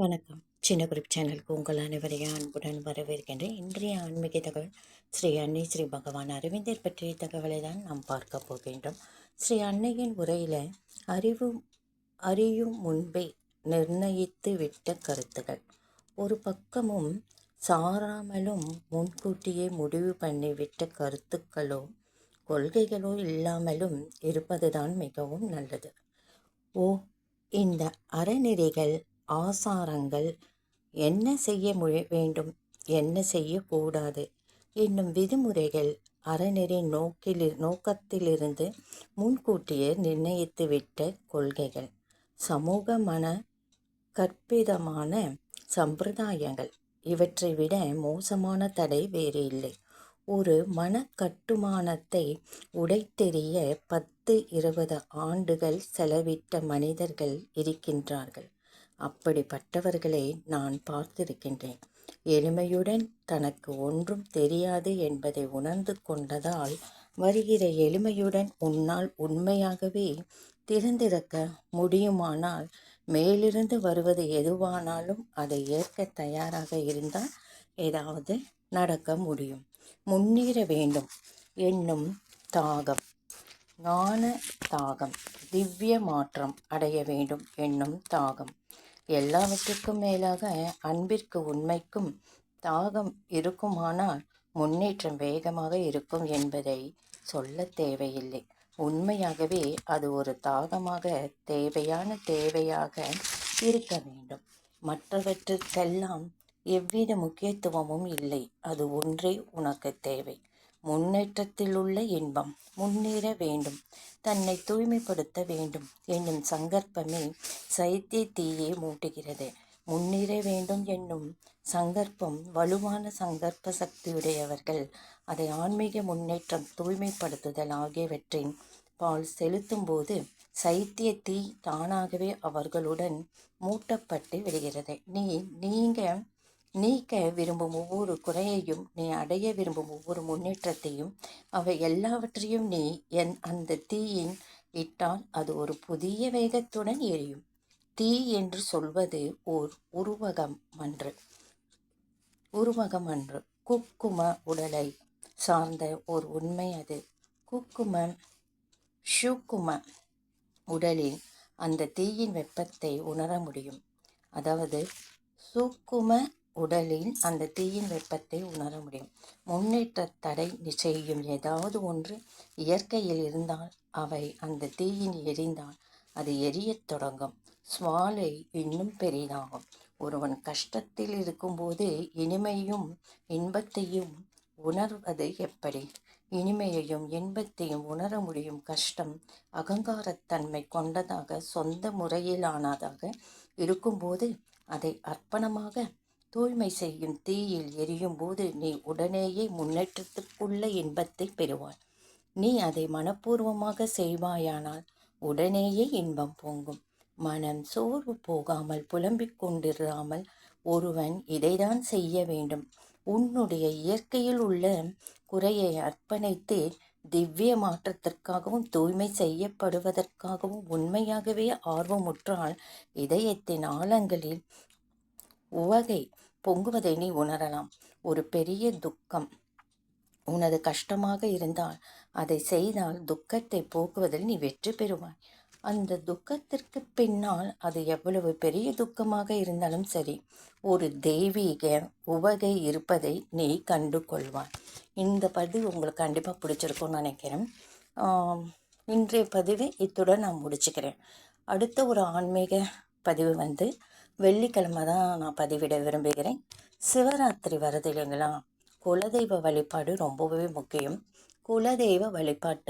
வணக்கம். சின்ன குறிப்பு சேனலுக்கு உங்கள் அனைவரையும் அன்புடன் வரவேற்கின்றேன். இன்றைய ஆன்மீக தகவல் ஸ்ரீ அன்னை ஸ்ரீ பகவான் அரவிந்தர் பற்றிய தகவலை தான் நாம் பார்க்க போகின்றோம். ஸ்ரீ அன்னையின் உரையில் அறிவு அறியும் முன்பே நிர்ணயித்து விட்ட கருத்துகள். ஒரு பக்கமும் சாராமலும் முன்கூட்டியே முடிவு பண்ணிவிட்ட கருத்துக்களோ கொள்கைகளோ இல்லாமலும் இருப்பதுதான் மிகவும் நல்லது. ஓ இந்த அறநெறிகள் ஆசாரங்கள். என்ன செய்ய வேண்டும்? என்ன செய்யக்கூடாது? என்னும் விதிமுறைகள் அறநெறி நோக்கில் நோக்கத்திலிருந்து முன்கூட்டியே நிர்ணயித்துவிட்ட கொள்கைகள். சமூக மன கற்பிதமான சம்பிரதாயங்கள். இவற்றை விட மோசமான தடை வேறு இல்லை. ஒரு மன கட்டுமானத்தை உடைத்தெறிய பத்து இருபது ஆண்டுகள் செலவிட்ட மனிதர்கள் இருக்கின்றார்கள். அப்படிப்பட்டவர்களை நான் பார்த்திருக்கின்றேன். எளிமையுடன் தனக்கு ஒன்றும் தெரியாது என்பதை உணர்ந்து கொண்டதால் வருகிற எளிமையுடன் உன்னால் உண்மையாகவே திறந்திருக்க முடியுமானால் மேலிருந்து வருவது எதுவானாலும் அதை ஏற்க தயாராக இருந்தால் ஏதாவது நடக்க முடியும். முன்னேற வேண்டும். என்னும் தாகம். ஞான தாகம். திவ்ய மாற்றம் அடைய வேண்டும். என்னும் தாகம். எல்லாவற்றுக்கும் மேலாக அன்பிற்கு உண்மைக்கும் தாகம் இருக்குமானால் முன்னேற்றம் வேகமாக இருக்கும் என்பதை சொல்ல தேவையில்லை. உண்மையாகவே அது ஒரு தாகமாக தேவையான தேவையாக இருக்க வேண்டும். மற்றவற்றுக்கெல்லாம் எவ்வித முக்கியத்துவமும் இல்லை. அது ஒன்றே உனக்கு தேவை. முன்னேற்றத்தில் உள்ள இன்பம். முன்னேற வேண்டும். தன்னை தூய்மைப்படுத்த வேண்டும் என்னும் சங்கற்பமே சைத்திய தீயை மூட்டுகிறது. முன்னேற வேண்டும் என்னும் சங்கற்பம் வலுவான சங்கற்ப சக்தியுடையவர்கள். அதை ஆன்மீக முன்னேற்றம் தூய்மைப்படுத்துதல் ஆகியவற்றின் பால் செலுத்தும்போது சைத்திய தீ தானாகவே அவர்களுடன் மூட்டப்பட்டு விடுகிறது. நீ நீங்கள் நீக்க விரும்பும் ஒவ்வொரு குறையையும் நீ அடைய விரும்பும் ஒவ்வொரு முன்னேற்றத்தையும் அவை எல்லாவற்றையும் நீ என் அந்த தீயின் இட்டால் அது ஒரு புதிய வேகத்துடன் எரியும். தீ என்று சொல்வது ஓர் உருவகம் அன்று. உருவகம் அன்று. குக்கும உடலை சார்ந்த ஓர் உண்மை அது. குக்கும ஷூக்கும உடலில் அந்த தீயின் வெப்பத்தை உணர முடியும். அதாவது சூக்கும உடலின் அந்த தீயின் வெப்பத்தை உணர முடியும். முன்னேற்ற தடை செய்யும் ஏதாவது ஒன்று இயற்கையில் இருந்தால் அவை அந்த தீயின் எரிந்தால் அது எரியத் தொடங்கும். சுவாலை இன்னும் பெரிதாகும். ஒருவன் கஷ்டத்தில் இருக்கும்போது இனிமையும் இன்பத்தையும் உணர்வது எப்படி? இனிமையையும் இன்பத்தையும் உணர முடியும் கஷ்டம் அகங்காரத்தன்மை கொண்டதாக சொந்த முறையிலானதாக இருக்கும்போது அதை அர்ப்பணமாக தூய்மை செய்யும் தீயில் எரியும் போது நீ உடனேயே முன்னேற்றத்துக்குள்ள இன்பத்தை பெறுவாய். நீ அதை மனப்பூர்வமாக செய்வாயானால் உடனேயே இன்பம் பொங்கும். மனம் சோர்வு போகாமல் புலம்பிக் கொண்டிராமல் ஒருவன் இதைதான் செய்ய வேண்டும். உன்னுடைய இயற்கையில் உள்ள குறையை அர்ப்பணித்து திவ்ய மாற்றத்திற்காகவும் தூய்மை செய்யப்படுவதற்காகவும் உண்மையாகவே ஆர்வமுற்றால் இதயத்தின் ஆழங்களில் உவகை பொங்குவதை நீ உணரலாம். ஒரு பெரிய துக்கம் உனது கஷ்டமாக இருந்தால் அதை செய்தால் துக்கத்தை போக்குவதில் நீ வெற்றி பெறுவாய். அந்த துக்கத்திற்கு பின்னால் அது எவ்வளவு பெரிய துக்கமாக இருந்தாலும் சரி ஒரு தெய்வீக உவகை இருப்பதை நீ கண்டு கொள்வாய் இந்த பதிவு உங்களுக்கு கண்டிப்பாக பிடிச்சிருக்கும்னு நினைக்கிறேன். இன்றைய பதிவை இத்துடன் நான் முடிச்சுக்கிறேன். அடுத்த ஒரு ஆன்மீக பதிவு வந்து வெள்ளிக்கிழமை தான் நான் பதிவிட விரும்புகிறேன். சிவராத்திரி வருது இல்லைங்களா குலதெய்வ வழிபாடு ரொம்பவே முக்கியம். குலதெய்வ வழிபாட்டு